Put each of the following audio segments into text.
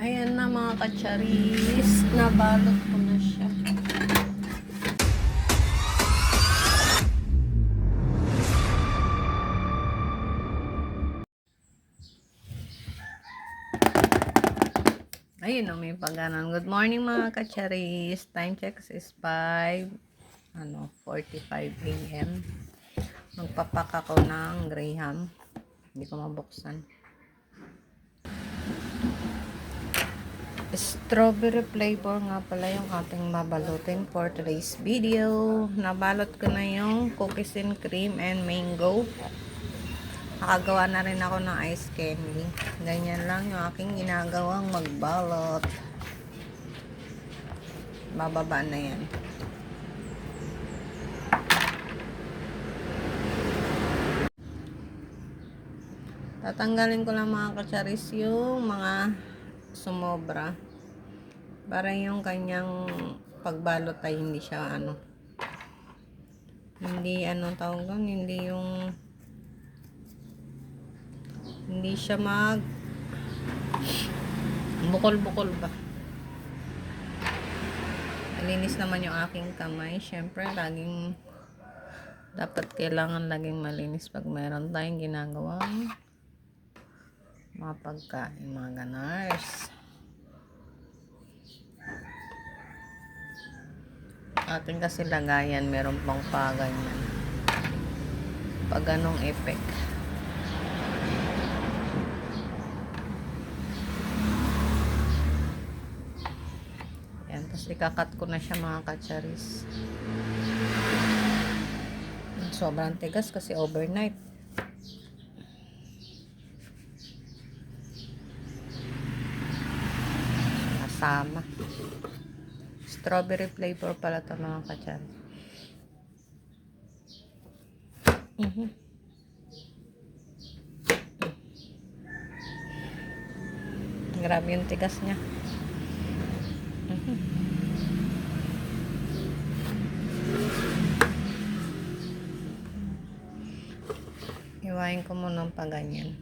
Ayan na mga kacharis. Nabalot ko na siya. Ayun o, may paganan. Good morning mga kacharis. Time check is 5, ano, 45 a.m. Magpapak ako ng Graham. Hindi ko mabuksan. Strawberry flavor nga pala yung ating babalutin for today's video. Nabalot ko na yung cookies and cream and mango. Nakagawa na rin ako ng ice candy. Ganyan lang yung aking ginagawang magbalot. Bababa na yan. Tatanggalin ko lang mga kacharis yung mga sumobra. Para yung kanyang pagbalot ay hindi siya ano. Hindi ano tawag doon, hindi yung hindi siya mag bukol-bukol ba. Malinis naman yung aking kamay. Siyempre, laging dapat kailangan laging malinis pag mayroon tayong ginagawang mga pagkain, mga ganars. Atin kasi lagayan, meron pang paganyan. Pag ganong effect. Yan, tapos ikakat ko na siya mga kacharis. Sobrang tigas kasi overnight. Kasama. Strawberry flavor pala to mga kacharis. Mhm. Grabe yung tigas niya. Mhm. Iwain ko muna pa ganyan.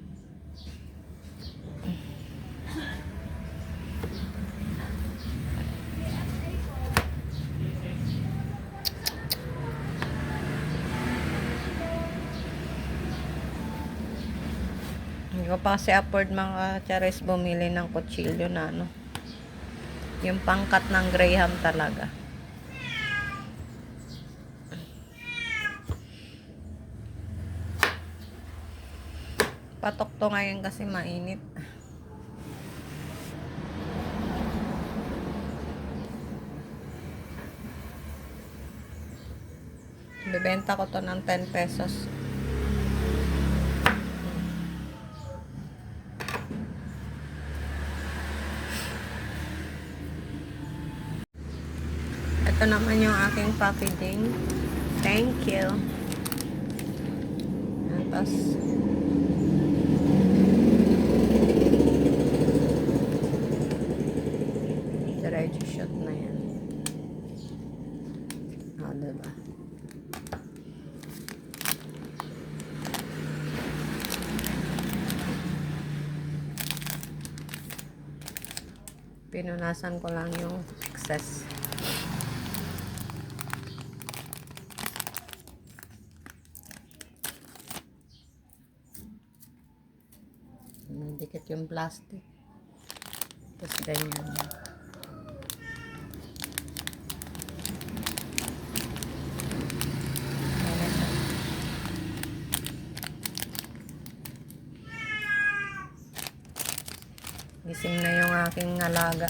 Hindi ko pa kasi afford mga chares bumili ng kutsilyo na ano. Yung pangkat ng Graham talaga. Patok to ngayon kasi mainit. Bibenta ko to ng 10 pesos. Naman yung aking packaging. Thank you. Tapos, diretso shot na yan. O, diba? Pinunasan ko lang yung excess. Nandikit yung plastic. Tapos ganyan. Gising na yung aking alaga.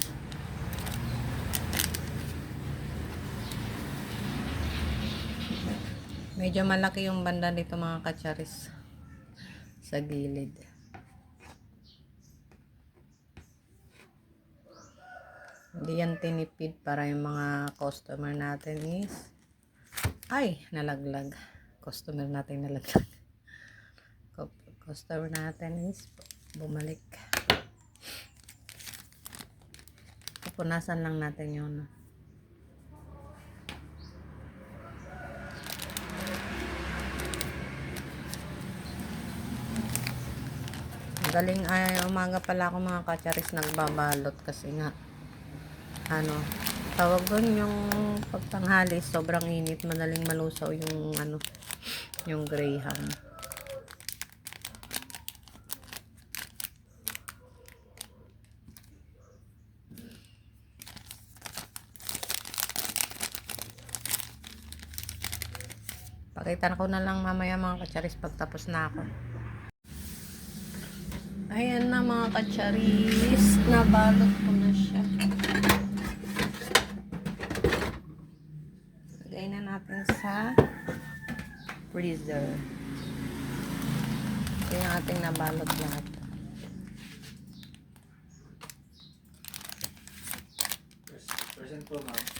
Medyo malaki yung banda dito mga kacharis. Sa gilid. Hindi yan tinipid para yung mga customer natin is ay, nalaglag. Customer natin nalaglag. Cu- Customer natin is bumalik. Pupunasan lang natin yun. Madaling ay umaga pala ako mga kacharis nagbabalot kasi nga ano tawag doon yung pagtanghali sobrang init madaling malusaw yung ano yung graham Pakita ko na lang mamaya mga kacharis pagtapos na ako. Ayan na mga kacharis. Nabalot ko na siya. Lagay na natin sa freezer. Ito yung ating nabalot lahat. Present po, ma'am.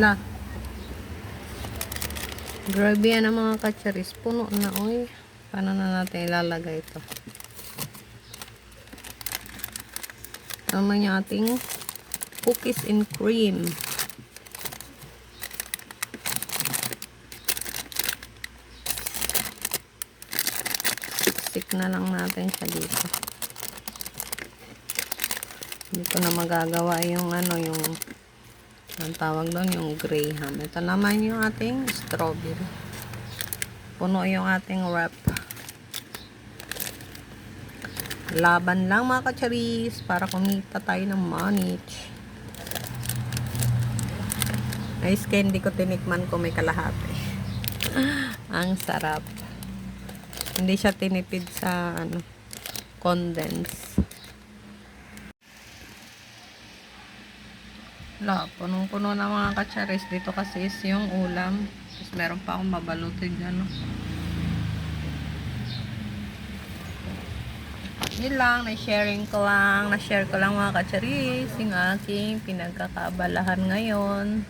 La. Grabe yan ang mga kacharis. Puno na, oy. Paano na natin ilalagay ito? Naman yung ating cookies and cream. Stick na lang natin siya dito. Ko na magagawa yung ano, yung ang tawag doon yung graham. Ito naman yung ating strawberry. Puno yung ating wrap. Laban lang mga kacharis para kumita tayo ng money. Ice candy ko tinikman ko may kalahati. Ang sarap. Hindi siya tinipid sa ano condense. Wala, punong-puno na mga katsaris. Dito kasi is yung ulam. Tapos meron pa akong babalutin dyan. No? Yun lang, na-sharing ko lang. Na-share ko lang mga katsaris. Yung aking pinagkakabalahan ngayon.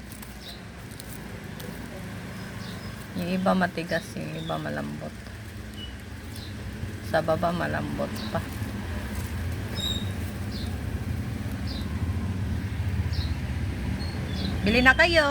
Yung iba matigas, yung iba malambot. Sa baba malambot pa. Bili na kayo!